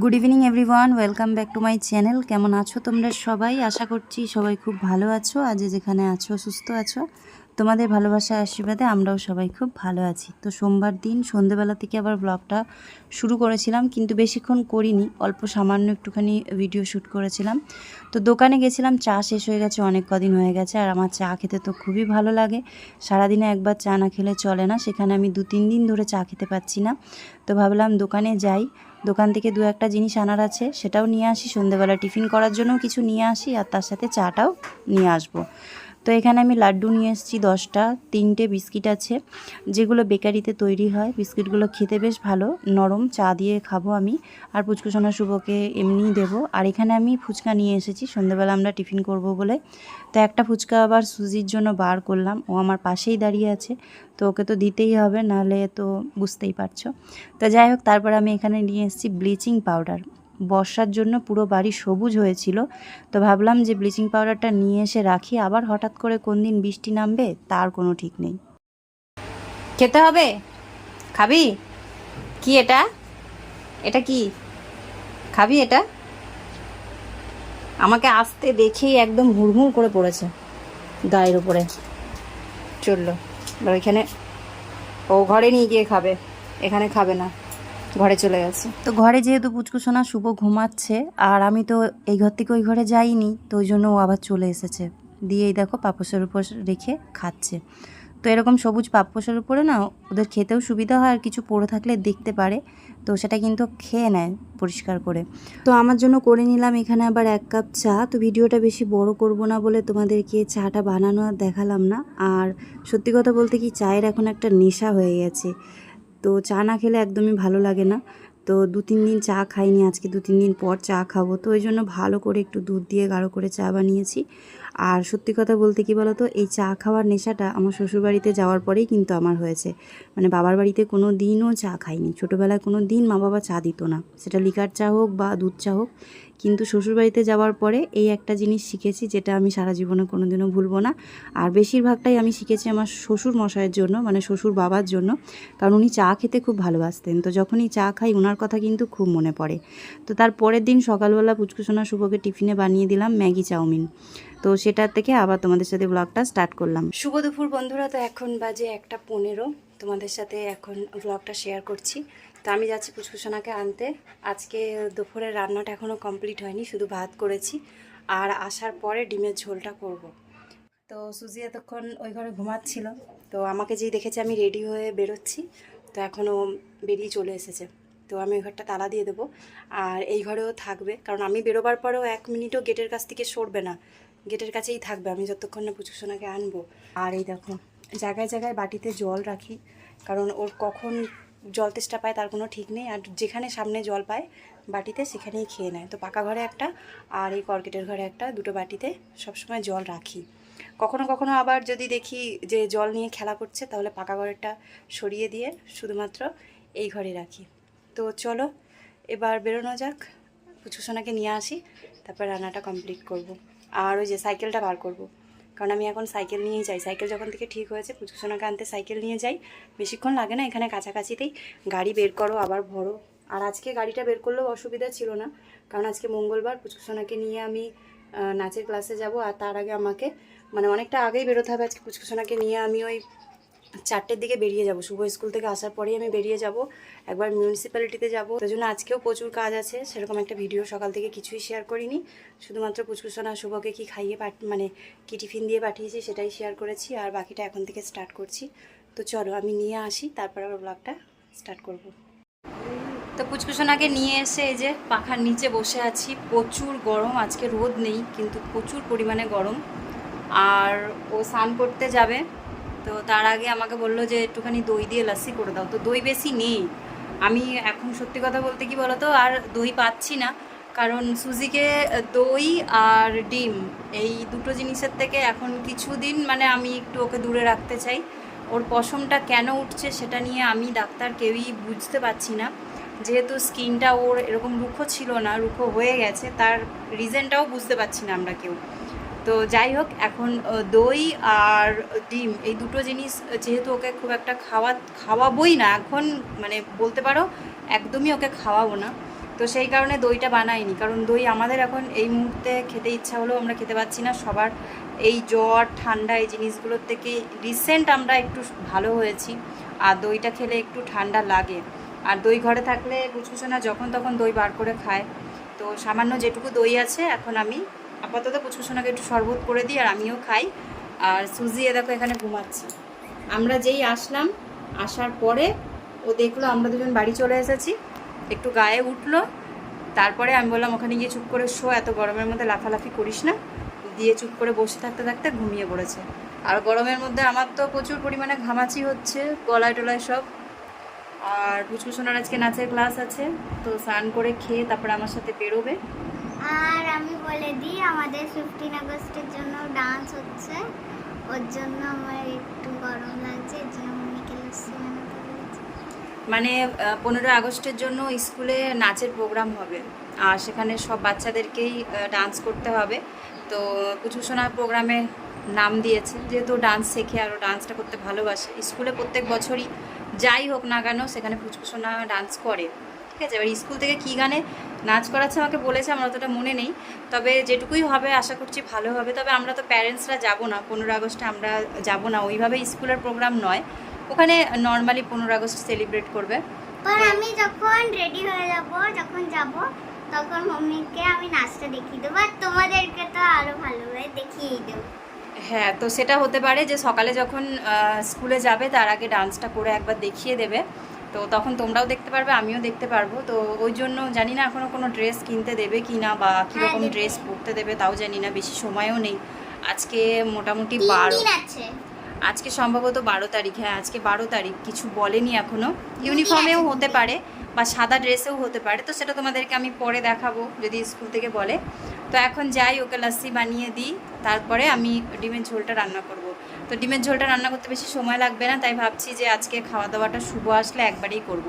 Good evening everyone welcome back to my channel কেমন আছো তোমরা সবাই? আশা করছি সবাই খুব ভালো আছো। আজ যেখানে আছো, সুস্থ আছো, তোমাদের ভালোবাসা আশীর্বাদে আমরাও সবাই খুব ভালো আছি। তো সোমবার দিন, সন্ধেবেলা থেকে আবার ব্লগটা শুরু করেছিলাম, কিন্তু বেশিক্ষণ করিনি। অল্প সামান্য একটুখানি ভিডিও শ্যুট করেছিলাম। তো দোকানে গেছিলাম, চা শেষ হয়ে গেছে, অনেক কদিন হয়ে গেছে, আর আমার চা খেতে তো খুবই ভালো লাগে। সারাদিনে একবার চা না খেলে চলে না, সেখানে আমি দু তিন দিন ধরে চা খেতে পাচ্ছি না। তো ভাবলাম দোকানে যাই। দোকান থেকে দু একটা জিনিস আনার আছে, সেটাও নিয়ে আসি। সন্ধেবেলা টিফিন করার জন্যও কিছু নিয়ে আসি, আর তার সাথে চাটাও নিয়ে আসব। তো এখানে আমি লাড্ডু নিয়ে এসেছি দশটা, তিনটে বিস্কিট আছে, যেগুলো বেকারিতে তৈরি হয়। বিস্কিটগুলো খেতে বেশ ভালো, নরম চা দিয়ে খাব আমি। আর পুচকুসোনা শুভকে এমনিই দেবো। আর এখানে আমি ফুচকা নিয়ে এসেছি সন্ধেবেলা আমরা টিফিন করব বলে। তো একটা ফুচকা আবার সুজির জন্য বার করলাম, ও আমার পাশেই দাঁড়িয়ে আছে। তো ওকে তো দিতেই হবে, নাহলে তো বুঝতেই পারছ। তো যাই হোক, তারপর আমি এখানে নিয়ে এসেছি ব্লিচিং পাউডার। বর্ষার জন্য পুরো বাড়ি সবুজ হয়েছিল। তো ভাবলাম যে ব্লিচিং পাউডারটা নিয়ে এসে রাখি, আবার হঠাৎ করে কোন দিন বৃষ্টি নামবে তার কোনো ঠিক নেই। খেতে হবে? খাবি? কি এটা? এটা কি? খাবি এটা? আমাকে আসতে দেখেই একদম হুড়মুড় করে পড়েছে গায়ের উপরে। চলল। এবার ওইখানে ও ঘরে নিয়ে গিয়ে খাবে, এখানে খাবে না। ঘরে চলে গেছে। তো ঘরে যেহেতু পুচকুসোনা শুভ ঘুমাচ্ছে, আর আমি তো এই ঘর থেকে ওই ঘরে যাইনি, তো ওই জন্য ও আবার চলে এসেছে। দিয়ে এই দেখো পাপোসের উপর রেখে খাচ্ছে। তো এরকম সবুজ পাপোসের উপরে না ওদের খেতেও সুবিধা হয়, আর কিছু পড়ে থাকলে দেখতে পারে, তো সেটা কিন্তু খেয়ে নেয় পরিষ্কার করে। তো আমার জন্য করে নিলাম এখানে আবার এক কাপ চা। তো ভিডিওটা বেশি বড় করব না বলে তোমাদেরকে চাটা বানানো আর দেখালাম না। আর সত্যি কথা বলতে কি, চায়ের এখন একটা নেশা হয়ে গেছে। তো চা না খেলে একদমই ভালো লাগে না। তো দু, তিন দিন চা খাইনি, আজকে দু, তিন দিন পর চা খাব। তো ওই জন্য ভালো করে একটু দুধ দিয়ে গাঢ় করে চা বানিয়েছি। আর সত্যি কথা বলতে কি বলো তো এই চা খাওয়ার নেশাটা আমার শ্বশুরবাড়িতে যাওয়ার পরেই কিন্তু আমার হয়েছে। মানে বাবার বাড়িতে কোনো দিনও চা খাইনি। ছোটোবেলায় কোনো দিন মা বাবা চা দিত না। সেটা লিকার চা হোক বা দুধ চা হোক। কিন্তু শ্বশুরবাড়িতে যাওয়ার পরে এই একটা জিনিস শিখেছি যেটা আমি সারা জীবনে কোনো দিনও ভুলবো না। আর বেশিরভাগটাই আমি শিখেছি আমার শ্বশুর মশাইয়ের জন্য মানে শ্বশুর বাবার জন্য। কারণ উনি চা খেতে খুব ভালোবাসতেন। তো যখনই চা খাই ওনার কথা কিন্তু খুব মনে পড়ে। তো তার পরের দিন সকালবেলা পুচকুসোনা শুভকে টিফিনে বানিয়ে দিলাম ম্যাগি চাউমিন। তো সেটার থেকে আবার তোমাদের সাথে ব্লগটা স্টার্ট করলাম। শুভ দুপুর বন্ধুরা, তো এখন বাজে একটা পনেরো। তোমাদের সাথে এখন ব্লগটা শেয়ার করছি। তো আমি যাচ্ছি পুচকুসোনাকে আনতে। আজকে দুপুরের রান্নাটা এখনও কমপ্লিট হয়নি, শুধু ভাত করেছি। আর আসার পরে ডিমের ঝোলটা করব। তো সুজি এতক্ষণ ওই ঘরে ঘুমাচ্ছিল, তো আমাকে যেই দেখেছে আমি রেডি হয়ে বেরোচ্ছি, তো এখনও বেরিয়ে চলে এসেছে। তো আমি ওই ঘরটা তালা দিয়ে দেবো, আর এই ঘরেও থাকবে। কারণ আমি বেরোবার পরেও এক মিনিটও গেটের কাছ থেকে সরবে না। গেটের কাছেই থাকবে, আমি যতক্ষণ না পুচুসোনাকে আনব। আর এই দেখো, জায়গায় জায়গায় বাটিতে জল রাখি, কারণ ওর কখন জল তেষ্টা পায়, তার কোনো ঠিক নেই। আর যেখানে সামনে জল পায় বাটিতে, সেখানেই খেয়ে নেয়। তো পাকা ঘরে একটা আর এই কর্কেটের ঘরে একটা, দুটো বাটিতে সবসময় জল রাখি। কখনো কখনো আবার যদি দেখি যে জল নিয়ে খেলা করছে, তাহলে পাকা ঘরেরটা সরিয়ে দিয়ে শুধুমাত্র এই ঘরে রাখি। তো চলো, এবার বেরোনো যাক। পুচুসোনাকে নিয়ে আসি, তারপর রান্নাটা কমপ্লিট করব। আর ওই যে সাইকেলটা বার করব। কারণ আমি এখন সাইকেল নিয়েই যাই। সাইকেল যখন থেকে ঠিক হয়েছে পুচুসোনাকে আনতে সাইকেল নিয়ে যাই। বেশিক্ষণ লাগে না, এখানে কাছাকাছিতেই গাড়ি বের করো, আবার ভরো। আর আজকে গাড়িটা বের করলেও অসুবিধা ছিল না, কারণ আজকে মঙ্গলবার পুচকুসোনাকে নিয়ে আমি নাচের ক্লাসে যাব। আর তার আগে আমাকে মানে অনেকটা আগেই বেরোতে হবে আজকে পুচকুসোনাকে নিয়ে। আমি ওই চারটের দিকে বেরিয়ে যাব। শুভ স্কুল থেকে আসার পরেই আমি বেরিয়ে যাব। একবার মিউনিসিপ্যালিটিতে যাব। তার জন্য আজকেও প্রচুর কাজ আছে। সেরকম একটা ভিডিও সকাল থেকে কিছুই শেয়ার করিনি। শুধুমাত্র পুচকুসোনা শুভকে কি খাইয়ে মানে কি টিফিন দিয়ে পাঠিয়েছি সেটাই শেয়ার করেছি। আর বাকিটা এখন থেকে স্টার্ট করছি। তো চলো আমি নিয়ে আসি, তারপর আবার ব্লগটা স্টার্ট করব। তো পুচকুসোনাকে নিয়ে এসে এই যে পাখার নিচে বসে আছি। প্রচুর গরম, আজকে রোদ নেই, কিন্তু প্রচুর পরিমাণে গরম। আর ও স্নান করতে যাবে। তো তার আগে আমাকে বলল যে একটুখানি দই দিয়ে লাস্সি করে দাও। তো দই বেশি নেই। আমি এখন সত্যি কথা বলতে কি বলতো, আর দই পাচ্ছি না। কারণ সুজিকে দই আর ডিম, এই দুটো জিনিসের থেকে এখন কিছুদিন মানে আমি একটু ওকে দূরে রাখতে চাই। ওর পশমটা কেন উঠছে সেটা নিয়ে আমি ডাক্তার কেউই বুঝতে পারছি না। যেহেতু স্কিনটা ওর এরকম রুখো ছিল না, রুখো হয়ে গেছে, তার রিজনটাও বুঝতে পারছি না আমরা কেউ। তো যাই হোক, এখন দই আর ডিম, এই দুটো জিনিস যেহেতু ওকে খুব একটা খাওয়া, খাওয়াবোই না, এখন মানে বলতে পারো একদমই ওকে খাওয়াবো না। তো সেই কারণে দইটা বানাইনি, কারণ দই আমাদের এখন এই মুহূর্তে খেতে ইচ্ছা হলেও আমরা খেতে পাচ্ছি না। সবার এই জ্বর, ঠান্ডা এই জিনিসগুলোর থেকে রিসেন্ট আমরা একটু ভালো হয়েছি, আর দইটা খেলে একটু ঠান্ডা লাগে। আর দই ঘরে থাকলে পুচকুচোনা যখন তখন দই বার করে খায়। তো সামান্য যেটুকু দই আছে, এখন আমি আপাতত পুচকুচোনাকে একটু শরবত করে দিই আর আমিও খাই। আর সুজি, এ দেখো, এখানে ঘুমাচ্ছে। আমরা যেই আসলাম, আসার পরে ও দেখল আমরা দুজন বাড়ি চলে এসেছি। একটু গায়ে উঠল। তারপরে আমি বললাম, ওখানে গিয়ে চুপ করে শো, এত গরমের মধ্যে লাফালাফি করিস না। দিয়ে চুপ করে বসে থাকতে থাকতে ঘুমিয়ে পড়েছে। আর গরমের মধ্যে আমার তো প্রচুর পরিমাণে ঘামাচি হচ্ছে, গলায় টলায় সব। আর পুচকুসোনার আজকে নাচের ক্লাস আছে, তো স্নান করে খেয়ে তারপরে আমার সাথে বেরোবে। আর আমি বলে দিই, আমাদের ফিফটিন আগস্টের জন্য ডান্স হচ্ছে। ওর জন্য আমার একটু গরম লাগছে মানে পনেরোই আগস্টের জন্য স্কুলে নাচের প্রোগ্রাম হবে। আর সেখানে সব বাচ্চাদেরকেই ডান্স করতে হবে। তো পুচুসোনা প্রোগ্রামে নাম দিয়েছে। যেহেতু ডান্স শেখে আরও ডান্সটা করতে ভালোবাসে। স্কুলে প্রত্যেক বছরই যাই হোক না কেন, সেখানে পুচকুসোনা ডান্স করে। ঠিক আছে? এবার স্কুল থেকে কী গানে নাচ করাচ্ছে আমাকে বলেছে আমার অতটা মনে নেই। তবে যেটুকুই হবে আশা করছি ভালো হবে। তবে আমরা তো প্যারেন্টসরা যাব না। পনেরো আগস্টে আমরা যাব না। ওইভাবে স্কুলের প্রোগ্রাম নয়। ওখানে নর্মালি পনেরো আগস্ট সেলিব্রেট করবে। আমি যখন রেডি হয়ে যাব যখন যাব তখন মম্মিকে আমি নাচটা দেখিয়ে দেবো। আর তোমাদেরকে তো আরও ভালোভাবে দেখিয়েই দেবো। হ্যাঁ তো সেটা হতে পারে যে সকালে যখন স্কুলে যাবে তার আগে ডান্সটা করে একবার দেখিয়ে দেবে। তো তখন তোমরাও দেখতে পারবে আমিও দেখতে পারব। তো ওই জন্য জানি না এখনও কোনো ড্রেস কিনতে দেবে কি না বা কীরকম ড্রেস পরতে দেবে তাও জানি না বেশি সময়ও নেই। আজকে মোটামুটি বারো। আজকে সম্ভবত বারো তারিখ হ্যাঁ আজকে বারো তারিখ কিছু বলেনি এখনও ইউনিফর্মেও হতে পারে বা সাদা ড্রেসেও হতে পারে তো সেটা তোমাদেরকে আমি পরে দেখাবো যদি স্কুল থেকে বলে। তো এখন যাই ওকে লাস্সি বানিয়ে দিই তারপরে আমি ডিমের ঝোলটা রান্না করব। তো ডিমের ঝোলটা রান্না করতে বেশি সময় লাগবে না, তাই ভাবছি যে আজকে খাওয়া দাওয়াটা শুভ আসলে একবারেই করব।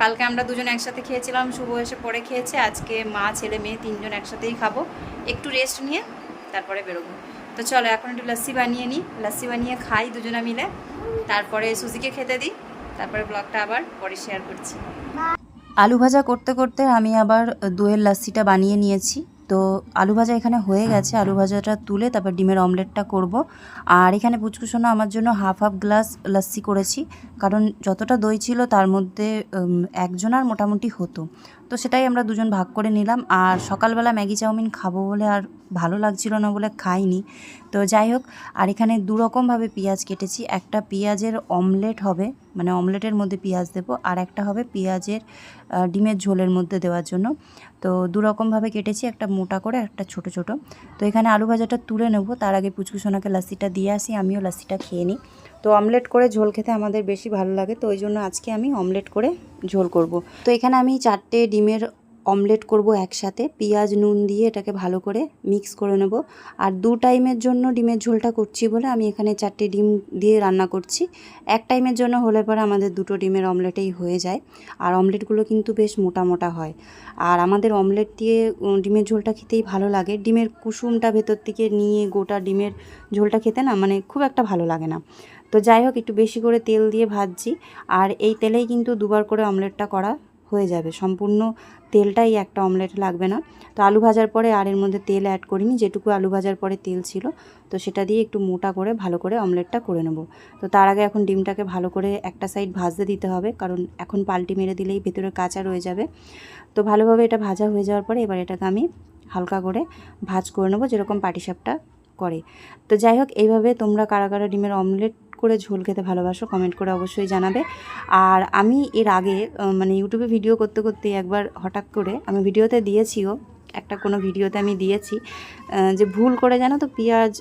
কালকে আমরা দুজন একসাথে খেয়েছিলাম, শুভ এসে পরে খেয়েছে, আজকে মা, ছেলে, মেয়ে তিনজন একসাথেই খাব। একটু রেস্ট নিয়ে তারপরে বেরোবো। তো চলো এখন একটু লাস্সি বানিয়ে নিই। লাস্সি বানিয়ে খাই দুজনে মিলে। তারপরে সুজিকে খেতে দিই। তারপরে ব্লগটা আবার পরে শেয়ার করছি। আলু ভাজা করতে করতে আমি আবার দইয়ের লাস্সিটা বানিয়ে নিয়েছি। তো আলু ভাজা এখানে হয়ে গেছে। আলু ভাজাটা তুলে তারপর ডিমের অমলেটটা করব। আর এখানে পুচকুসোনা আমার জন্য হাফ হাফ গ্লাস লাস্সি করেছি। কারণ যতটা দই ছিল তার মধ্যে একজনার মোটামুটি হতো। তো সেটাই আমরা দুজন ভাগ করে নিলাম। আর সকালবেলা ম্যাগি চাউমিন খাব বলে আর ভালো লাগছিল না বলে খাইনি। তো যাই হোক, আর এখানে দুরকমভাবে পেঁয়াজ কেটেছি। একটা পেঁয়াজের অমলেট হবে মানে অমলেটের মধ্যে পেঁয়াজ দেবো, আর একটা হবে পেঁয়াজের ডিমের ঝোলের মধ্যে দেওয়ার জন্য। তো দুরকমভাবে কেটেছি, একটা মোটা করে, একটা ছোট ছোট। তো এখানে আলু ভাজাটা তুলে নেব। তার আগে পুচকুসোনাকে লাস্সিটা দিয়ে আসি, আমিও লাস্সিটা খেয়ে নিই। তো অমলেট করে ঝোল খেতে আমাদের বেশি ভালো লাগে, তো ওই জন্য আজকে আমি অমলেট করে ঝোল করব। তো এখানে আমি চারটে ডিমের অমলেট করব একসাথে, পেঁয়াজ, নুন দিয়ে এটাকে ভালো করে মিক্স করে নেব। আর দু টাইমের জন্য ডিমের ঝোলটা করছি বলে আমি এখানে চারটে ডিম দিয়ে রান্না করছি। এক টাইমের জন্য হলে পরে আমাদের দুটো ডিমের অমলেটেই হয়ে যায়। আর অমলেটগুলো কিন্তু বেশ মোটা মোটা হয়। আর আমাদের অমলেট দিয়ে ডিমের ঝোলটা খেতেই ভালো লাগে। ডিমের কুসুমটা ভেতর থেকে নিয়ে গোটা ডিমের ঝোলটা খেতে না মানে খুব একটা ভালো লাগে না। তো যাই হোক, একটু বেশি করে তেল দিয়ে ভাজছি। আর এই তেলেই কিন্তু দুবার করে অমলেটটা করা হয়ে যাবে। সম্পূর্ণ তেলটাই একটা অমলেট লাগবে না। তো আলু ভাজার পরে আর এর মধ্যে তেল অ্যাড করিনি, যেটুকু আলু ভাজার পরে তেল ছিল। তো সেটা দিয়ে একটু মোটা করে ভালো করে অমলেটটা করে নেব। তো তার আগে এখন ডিমটাকে ভালো করে একটা সাইড ভাজতে দিতে হবে, কারণ এখন পাল্টি মেরে দিলেই ভেতরে কাঁচা রয়ে যাবে। তো ভালোভাবে এটা ভাজা হয়ে যাওয়ার পরে এবার এটাকে আমি হালকা করে ভাজ করে নেব, যেরকম পাটিসাপটা করে। তো যাই হোক, এইভাবে তোমরা কারা কারা ডিমের অমলেট করে ঝোল খেতে ভালোবাসো কমেন্ট করে অবশ্যই জানাবে। আর আমি এর আগে মানে ইউটিউবে ভিডিও করতে করতে একবার হঠাৎ করে আমি ভিডিওতে দিয়েছিও, একটা কোনো ভিডিওতে আমি দিয়েছি যে ভুল করে জানো তো পেঁয়াজ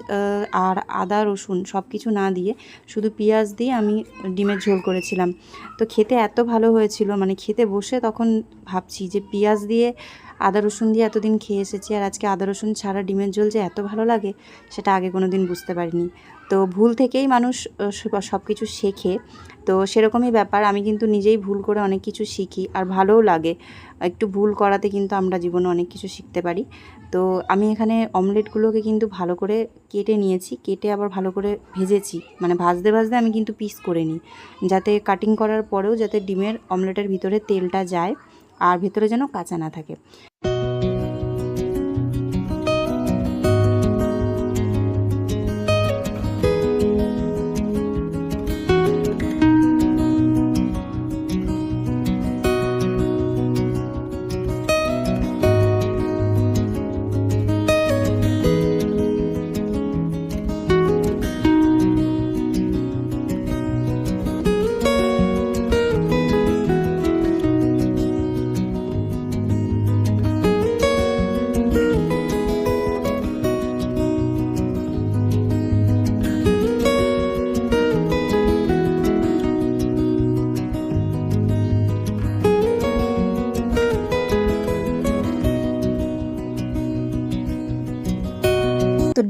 আর আদা, রসুন সব কিছু না দিয়ে শুধু পেঁয়াজ দিয়ে আমি ডিমের ঝোল করেছিলাম। তো খেতে এত ভালো হয়েছিল মানে খেতে বসে তখন ভাবছি যে পেঁয়াজ দিয়ে আদা রসুন দিয়ে এতদিন খেয়ে এসেছি আর আজকে আদা রসুন ছাড়া ডিমের ঝোল যে এত ভালো লাগে সেটা আগে কোনো দিন বুঝতে পারিনি। তো ভুল থেকেই মানুষ সব কিছু শেখে। তো সেরকমই ব্যাপার, আমি কিন্তু নিজেই ভুল করে অনেক কিছু শিখি আর ভালোও লাগে। একটু ভুল করাতে কিন্তু আমরা জীবনে অনেক কিছু শিখতে পারি। তো আমি এখানে অমলেটগুলোকে কিন্তু ভালো করে কেটে নিয়েছি, কেটে আবার ভালো করে ভেজেছি। মানে ভাজতে ভাজতে আমি কিন্তু পিস করে নিই। যাতে কাটিং করার পরেও যাতে ডিমের অমলেটের ভিতরে তেলটা যায়। আর ভিতরে যেন কাঁচা না থাকে।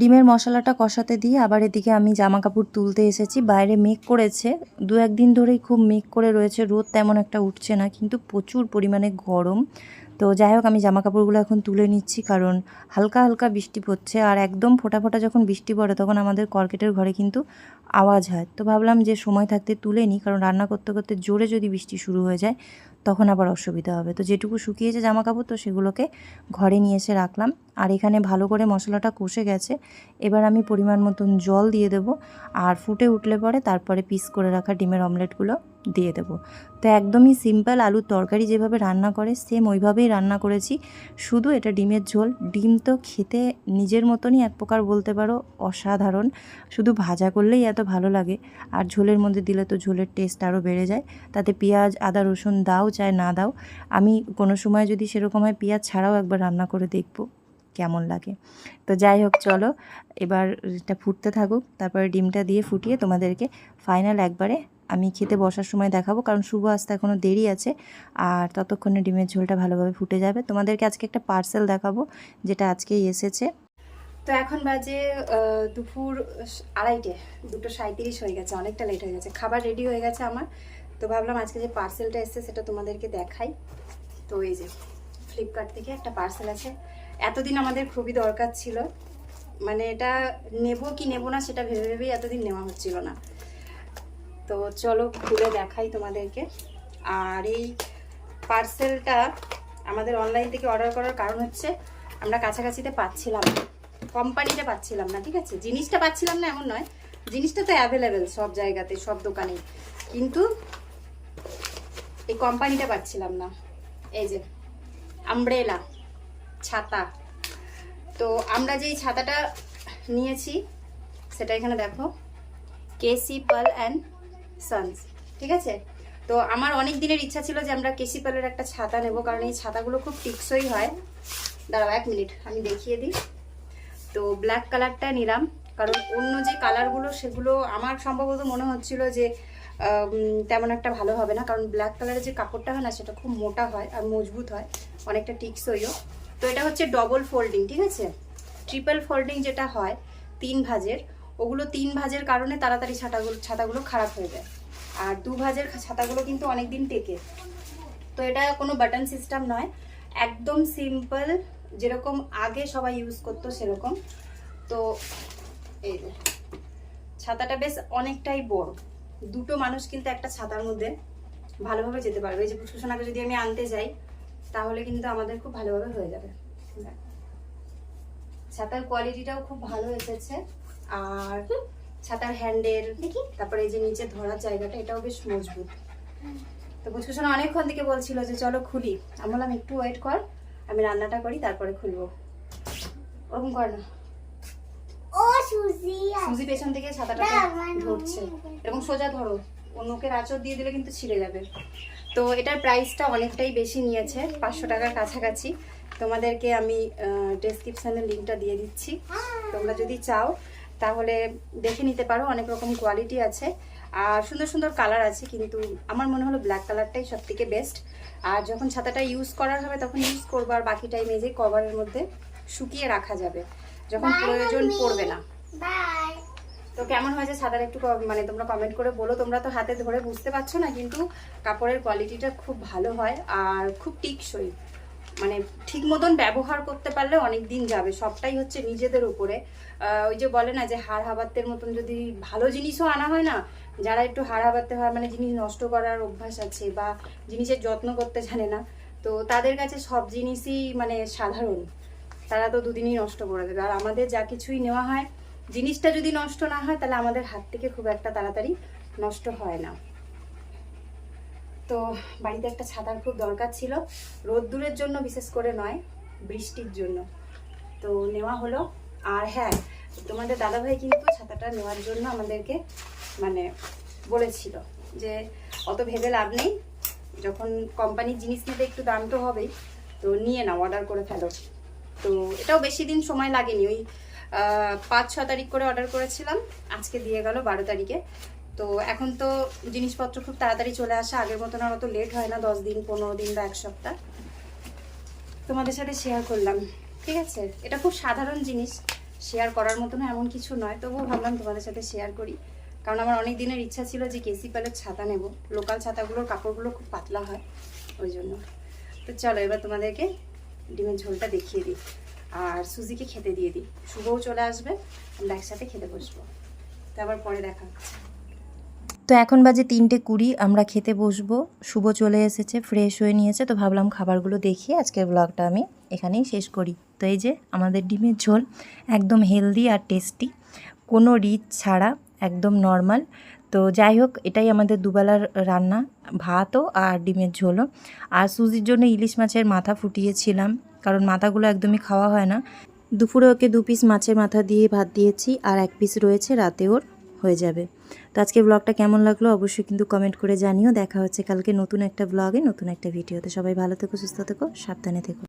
ডিমের মশলাটা কষাতে দিয়ে আবার এদিকে আমি জামা কাপড় তুলতে এসেছি। বাইরে মেঘ করেছে। দু একদিন ধরেই খুব মেঘ করে রয়েছে। রোদ তেমন একটা উঠছে না, কিন্তু প্রচুর পরিমাণে গরম। তো যাই হোক, আমি জামা কাপড়গুলো এখন তুলে নিচ্ছি কারণ হালকা হালকা বৃষ্টি পড়ছে আর একদম ফোটা ফোটা যখন বৃষ্টি পড়ে তখন আমাদের কর্কেটের ঘরে কিন্তু আওয়াজ হয়। তো ভাবলাম যে সময় থাকতে তুলে নিই কারণ রান্না করতে করতে জোরে যদি বৃষ্টি শুরু হয়ে যায় তখন আবার অসুবিধা হবে। তো যেটুকু শুকিয়েছে জামা কাপড় তো সেগুলোকে ঘরে নিয়ে এসে রাখলাম। আর এখানে ভালো করে মশলাটা কষে গেছে। এবার আমি পরিমাণ মতন জল দিয়ে দেব। আর ফুটে উঠলে পরে তারপরে পিস করে রাখা ডিমের অমলেটগুলো দিয়ে দেব। তো একদমই সিম্পল আলুর তরকারি যেভাবে রান্না করে সেম ওইভাবেই রান্না করেছি। শুধু এটা ডিমের ঝোল। ডিম তো খেতে নিজের মতনই এক প্রকার বলতে পারো অসাধারণ। শুধু ভাজা করলেই এত ভালো লাগে। আর ঝোলের মধ্যে দিলে তো ঝোলের টেস্ট আরও বেড়ে যায়। তাতে পেঁয়াজ, আদা, রসুন দাও চায় না দাও। আমি কোনো সময় যদি সেরকম হয় পেঁয়াজ ছাড়াও একবার রান্না করে দেখব, কেমন লাগে। তো যাই হোক, চলো এবার এটা ফুটতে থাকুক, তারপরে ডিমটা দিয়ে ফুটিয়ে তোমাদেরকে ফাইনাল একবারে আমি খেতে বসার সময় দেখাবো, কারণ শুভ আসতে এখনও দেরি আছে, আর ততক্ষণে ডিমের ঝোলটা ভালোভাবে ফুটে যাবে। তোমাদেরকে আজকে একটা পার্সেল দেখাবো, যেটা আজকেই এসেছে। তো এখন বাজে দুপুর আড়াইটে, দুটো সাঁত্রিশ হয়ে গেছে, অনেকটা লেট হয়ে গেছে। খাবার রেডি হয়ে গেছে আমার। তো ভাবলাম আজকে যে পার্সেলটা এসেছে সেটা তোমাদেরকে দেখাই। তো এই যে ফ্লিপকার্ট থেকে একটা পার্সেল আছে। এতদিন আমাদের খুবই দরকার ছিল। মানে এটা নেব কি নেব না সেটা ভেবে ভেবেই এতদিন নেওয়া হচ্ছিল না। তো চলো খুলে দেখাই তোমাদেরকে। আর এই পার্সেলটা আমাদের অনলাইন থেকে অর্ডার করার কারণ হচ্ছে আমরা কাছাকাছিতে পাচ্ছিলাম কোম্পানিটা পাচ্ছিলাম না, ঠিক আছে? জিনিসটা পাচ্ছিলাম না এমন নয়। জিনিসটা তো অ্যাভেলেবেল সব জায়গাতে, সব দোকানেই। কিন্তু এই কোম্পানিটা পাচ্ছিলাম না। এই যে আমব্রেলা ছাতা। তো আমরা যেই ছাতাটা নিয়েছি, সেটা এখানে দেখো। কেসি পাল অ্যান্ড সন্স ঠিক আছে? তো আমার অনেক দিনের ইচ্ছা ছিল যে আমরা কেসি পালের একটা ছাতা নেব, কারণ এই ছাতাগুলো খুব টিকসই হয়। দাঁড়াও এক মিনিট, আমি দেখিয়ে দিই। তো ব্ল্যাক কালারটা নিলাম, কারণ অন্য যে কালারগুলো সেগুলো আমার সম্ভবত মনে হচ্ছিল যে তেমন একটা ভালো হবে না, কারণ ব্ল্যাক কালারের যে কাপড়টা হয় না, সেটা খুব মোটা হয় আর মজবুত হয়, অনেকটা টিকসইও। তো এটা হচ্ছে ডবল ফোল্ডিং ঠিক আছে? ট্রিপল ফোল্ডিং যেটা হয়, তিন ভাজের, ওগুলো তিন ভাজের কারণে তাড়াতাড়ি ছাতাগুলো ছাতাগুলো খারাপ হয়ে যায়। আর দু ভাজের ছাতাগুলো কিন্তু অনেক দিন টেকে। তো এটা কোনো বাটন সিস্টেম নয়, একদম সিম্পল যেরকম আগে সবাই ইউজ করতো সেরকম। তো এই ছাতাটা বেশ অনেকটাই বড়। দুটো মানুষ কিন্তু একটা ছাতার মধ্যে ভালোভাবে যেতে পারবে। এই যে পুষ্পসোনাকে যদি আমি আনতে যাই তাহলে কিন্তু আমাদের খুব ভালোভাবে হয়ে যাবে। ছাতার কোয়ালিটিটাও খুব ভালো এসেছে। আর ছাতার হ্যান্ডেল দেখি। তারপরে এই যে নিচে ধরার জায়গাটা এটাও বেশ মজবুত। তো পুষ্পসোনা অনেকক্ষণ থেকে বলছিল যে চলো খুলি। আমি বললাম একটু ওয়েট কর আমি রান্নাটা করি তারপরে খুলবো। ওরকম কর না। সুজি সুজি পেছন থেকে ছাতাটা ধরছে। এরকম সোজা ধরো। অন্যকে আঁচড় দিয়ে দিলে কিন্তু ছিঁড়ে যাবে। তো এটার প্রাইসটা অনেকটাই বেশি নিয়েছে পাঁচশো টাকার কাছাকাছি। তোমাদেরকে আমি ডেসক্রিপশানে লিঙ্কটা দিয়ে দিচ্ছি। তোমরা যদি চাও তাহলে দেখে নিতে পারো অনেক রকম কোয়ালিটি আছে। আর সুন্দর সুন্দর কালার আছে কিন্তু আমার মনে হলো ব্ল্যাক কালারটাই সব থেকে বেস্ট আর যখন ছাতাটা ইউজ করার হবে তখন ইউজ করব আর বাকি টাইমে যে কভারের মধ্যে শুকিয়ে রাখা যাবে। যখন প্রয়োজন পড়বে না। তো কেমন হয়েছে ছাতার একটু মানে তোমরা কমেন্ট করে বলো। তোমরা তো হাতে ধরে বুঝতে পারছ না, কিন্তু কাপড়ের কোয়ালিটিটা খুব ভালো হয় আর খুব টিকসই। মানে ঠিক মতন ব্যবহার করতে পারলে অনেক দিন যাবে। সবটাই হচ্ছে নিজেদের উপরে। ওই যে বলে না যে হাড় হাবাতের মতন যদি ভালো জিনিসও আনা হয় না, যারা একটু হাড় হাবাতে হয় মানে জিনিস নষ্ট করার অভ্যাস আছে বা জিনিসের যত্ন করতে জানে না, তো তাদের কাছে সব জিনিসই মানে সাধারণ। তারা তো দুদিনই নষ্ট করে দেবে। আর আমাদের যা কিছুই নেওয়া হয় জিনিসটা যদি নষ্ট না হয়, তাহলে আমাদের হাত থেকে খুব একটা তাড়াতাড়ি নষ্ট হয় না। তো বাড়িতে একটা ছাতার খুব দরকার ছিল। রোদ্দুরের জন্য বিশেষ করে নয়, বৃষ্টির জন্য। তো নেওয়া হলো। আর হ্যাঁ তোমাদের দাদাভাই কিন্তু ছাতাটা নেওয়ার জন্য আমাদেরকে মানে বলেছিল যে অত ভেবে লাভ নেই। যখন কোম্পানির জিনিস নিতে একটু দাম তো হবেই, তো নিয়ে নাও অর্ডার করে ফেলো। তো এটাও বেশি দিন সময় লাগেনি। ওই পাঁচ, ছ তারিখ করে অর্ডার করেছিলাম। আজকে দিয়ে গেল বারো তারিখে। তো এখন তো জিনিসপত্র খুব তাড়াতাড়ি চলে আসে। আগের মতন আর অত লেট হয় না, দশ দিন, পনেরো দিন বা এক সপ্তাহ। তোমাদের সাথে শেয়ার করলাম, ঠিক আছে? এটা খুব সাধারণ জিনিস। শেয়ার করার মতন এমন কিছু নয়। তবুও ভাবলাম তোমাদের সাথে শেয়ার করি। কারণ আমার অনেক দিনের ইচ্ছা ছিল যে কেসি প্যালের ছাতা নেব। লোকাল ছাতাগুলোর কাপড়গুলো খুব পাতলা হয়, ওই জন্য। তো চলো এবার তোমাদেরকে ডিমের ঝোলটা দেখিয়ে দিই। আর সুজিকে খেতে দিয়ে দিই। শুভও চলে আসবে, আমরা একসাথে খেতে বসবো। তারপর পরে দেখা হচ্ছে। তো এখন বাজে তিনটে কুড়ি, আমরা খেতে বসবো। শুভ চলে এসেছে ফ্রেশ হয়ে নিয়েছে, তো ভাবলাম খাবারগুলো দেখিয়ে আজকের ব্লগটা আমি এখানেই শেষ করি। তো এই যে আমাদের ডিমের ঝোল, একদম হেলদি আর টেস্টি কোনো রিচ ছাড়া, একদম নর্মাল তো যাই হোক, এটাই আমাদের দুবেলার রান্না, ভাতও আর ডিমের ঝোলও। আর সুজির জন্য ইলিশ মাছের মাথা ফুটিয়েছিলাম, কারণ মাথাগুলো একদমই খাওয়া হয় না। দুপুরে ওকে দু পিস মাছের মাথা দিয়ে ভাত দিয়েছি, আর এক পিস রয়েছে রাতে ওর হয়ে যাবে। তো আজকে ব্লগটা কেমন লাগল অবশ্যই কিন্তু কমেন্ট করে জানিও। দেখা হচ্ছে কালকে নতুন একটা ব্লগে, নতুন একটা ভিডিওতে। সবাই ভালো থেকো, সুস্থ থেকো, সাবধানে থেকো।